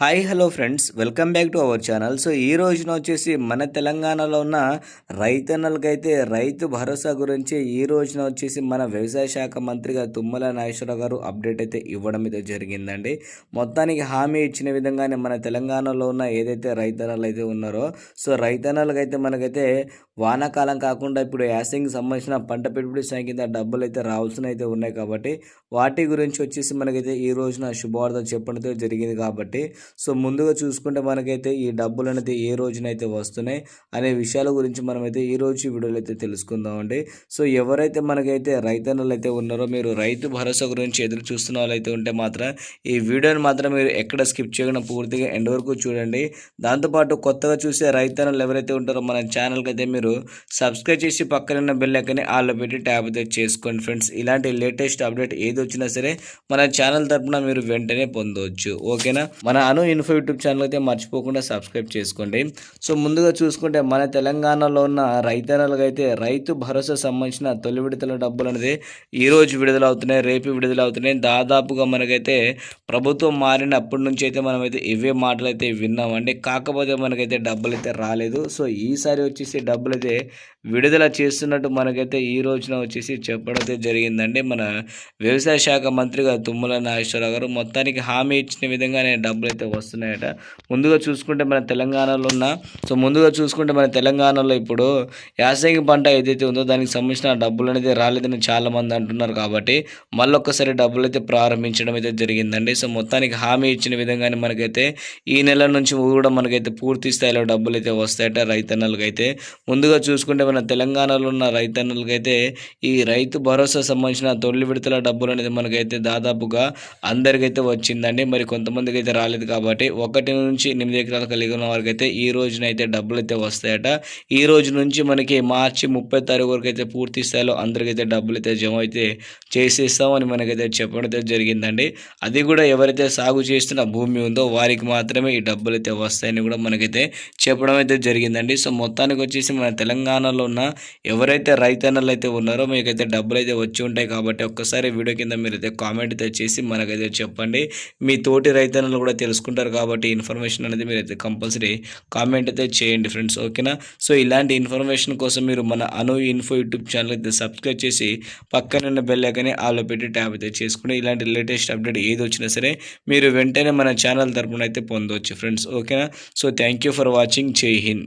Hi hello friends. Welcome back to our channel. So ఈ రోజున వచ్చేసి మన తెలంగాణలో ఉన్న రైతన్నలకైతే రైతు భరోసా గురించి ఈ రోజున వచ్చేసి మన వ్యవసాయ శాఖ మంత్రిగా తుమ్మల నాగేశ్వరరావు గారు అప్డేట్ అయితే ఇవ్వడం అయితే జరిగిందండి. మొత్తానికి హామీ ఇచ్చిన విధంగానే మన తెలంగాణలో ఉన్న ఏదైతే రైతన్నలు అయితే ఉన్నారో సో రైతన్నలకైతే మనకైతే వానాకాలం కాకుండా ఇప్పుడు యాసింగ్ సంబంధించిన పంట పెట్టుబడి సాయం కింద డబ్బులు అయితే రావాల్సిన అయితే ఉన్నాయి కాబట్టి వాటి గురించి వచ్చేసి మనకైతే ఈ రోజున శుభవార్త చెప్పడంతో జరిగింది కాబట్టి సో ముందుగా చూసుకుంటే మనకైతే ఈ డబ్బులు అనేది ఏ రోజునైతే వస్తున్నాయి అనే విషయాల గురించి మనమైతే ఈ రోజు వీడియోలో అయితే తెలుసుకుందామండి. సో ఎవరైతే మనకైతే రైతన్నలు అయితే ఉన్నారో మీరు రైతు భరోసా గురించి ఎదురు చూస్తున్న వాళ్ళైతే ఉంటే మాత్రం ఈ వీడియోని మాత్రం మీరు ఎక్కడ స్కిప్ చేయకుండా పూర్తిగా ఎండ్ వరకు చూడండి. దాంతోపాటు కొత్తగా చూసే రైతన్నలు ఎవరైతే ఉంటారో మన ఛానల్కి అయితే మీరు సబ్స్క్రైబ్ చేసి పక్కన ఉన్న బెల్ వాళ్ళు ఆల్లో పెట్టి ట్యాబ్ అయితే చేసుకోండి ఫ్రెండ్స్. ఇలాంటి లేటెస్ట్ అప్డేట్ ఏది వచ్చినా సరే మన ఛానల్ తరపున మీరు వెంటనే పొందవచ్చు ఓకేనా? మన అను ఇన్ఫో యూట్యూబ్ ఛానల్ అయితే మర్చిపోకుండా సబ్స్క్రైబ్ చేసుకోండి. సో ముందుగా చూసుకుంటే మన తెలంగాణలో ఉన్న రైతన్నలకు అయితే రైతు భరోసా సంబంధించిన తొలి విడతల డబ్బులు అనేది ఈరోజు విడుదల అవుతున్నాయి రేపు విడుదల అవుతున్నాయి దాదాపుగా మనకైతే ప్రభుత్వం మారినప్పటి నుంచి అయితే మనమైతే ఇవే మాటలు అయితే విన్నామండి. కాకపోతే మనకైతే డబ్బులు అయితే రాలేదు. సో ఈసారి వచ్చేసి డబ్బులు అయితే విడుదల చేస్తున్నట్టు మనకైతే ఈ రోజున వచ్చేసి చెప్పడం అయితే జరిగిందండి. మన వ్యవసాయ శాఖ మంత్రిగా తుమ్మల నాగేశ్వరరావు గారు మొత్తానికి హామీ ఇచ్చిన విధంగానే డబ్బులు అయితే వస్తున్నాయట. ముందుగా చూసుకుంటే మన తెలంగాణలో ఉన్న సో ముందుగా చూసుకుంటే మన తెలంగాణలో ఇప్పుడు యాసంగి పంట ఏదైతే ఉందో దానికి సంబంధించిన డబ్బులు అనేది రాలేదని చాలామంది అంటున్నారు కాబట్టి మళ్ళొక్కసారి డబ్బులు అయితే ప్రారంభించడం అయితే జరిగిందండి. సో మొత్తానికి హామీ ఇచ్చిన విధంగానే మనకైతే ఈ నెల నుంచి కూడా మనకైతే పూర్తి స్థాయిలో డబ్బులు అయితే వస్తాయట రైతన్నలకైతే. ముందుగా చూసుకుంటే మన తెలంగాణలో ఉన్న రైతన్నలకైతే ఈ రైతు భరోసా సంబంధించిన తొలి విడతల డబ్బులు అనేది మనకైతే దాదాపుగా అందరికైతే వచ్చిందండి. మరి కొంతమందికి అయితే రాలేదు కాబట్టి ఒకటి నుంచి ఎనిమిది ఎకరాలు కలిగి ఉన్న వారికి అయితే ఈ రోజున అయితే డబ్బులు అయితే వస్తాయట. ఈ రోజు నుంచి మనకి మార్చి ముప్పై తారీఖు వరకు అయితే పూర్తి స్థాయిలో అందరికైతే డబ్బులు అయితే జమ అయితే చేసేస్తామని మనకైతే చెప్పడం అయితే జరిగిందండి. అది కూడా ఎవరైతే సాగు చేస్తున్న భూమి ఉందో వారికి మాత్రమే ఈ డబ్బులు అయితే వస్తాయని కూడా మనకైతే చెప్పడం అయితే జరిగిందండి. సో మొత్తానికి వచ్చేసి మన తెలంగాణలో ఉన్న ఎవరైతే రైతన్నలు అయితే ఉన్నారో మీకైతే డబ్బులు అయితే వచ్చి ఉంటాయి కాబట్టి ఒక్కసారి వీడియో కింద మీరైతే కామెంట్ అయితే చేసి మనకైతే చెప్పండి. మీ తోటి రైతన్నలు కూడా తెలుసుకుంటారు కాబట్టి ఇన్ఫర్మేషన్ అనేది మీరు అయితే కంపల్సరీ కామెంట్ అయితే చేయండి ఫ్రెండ్స్ ఓకేనా సో ఇలాంటి ఇన్ఫర్మేషన్ కోసం మీరు మన అను ఇన్ఫో యూట్యూబ్ ఛానల్ అయితే సబ్స్క్రైబ్ చేసి పక్కన ఉన్న బెల్ ఐకని ఆలో పెట్టి ట్యాబ్ అయితే చేసుకుని ఇలాంటి లేటెస్ట్ అప్డేట్ ఏది వచ్చినా సరే మీరు వెంటనే మన ఛానల్ తరపున అయితే పొందవచ్చు ఫ్రెండ్స్ ఓకేనా so thank you for watching Jai Hind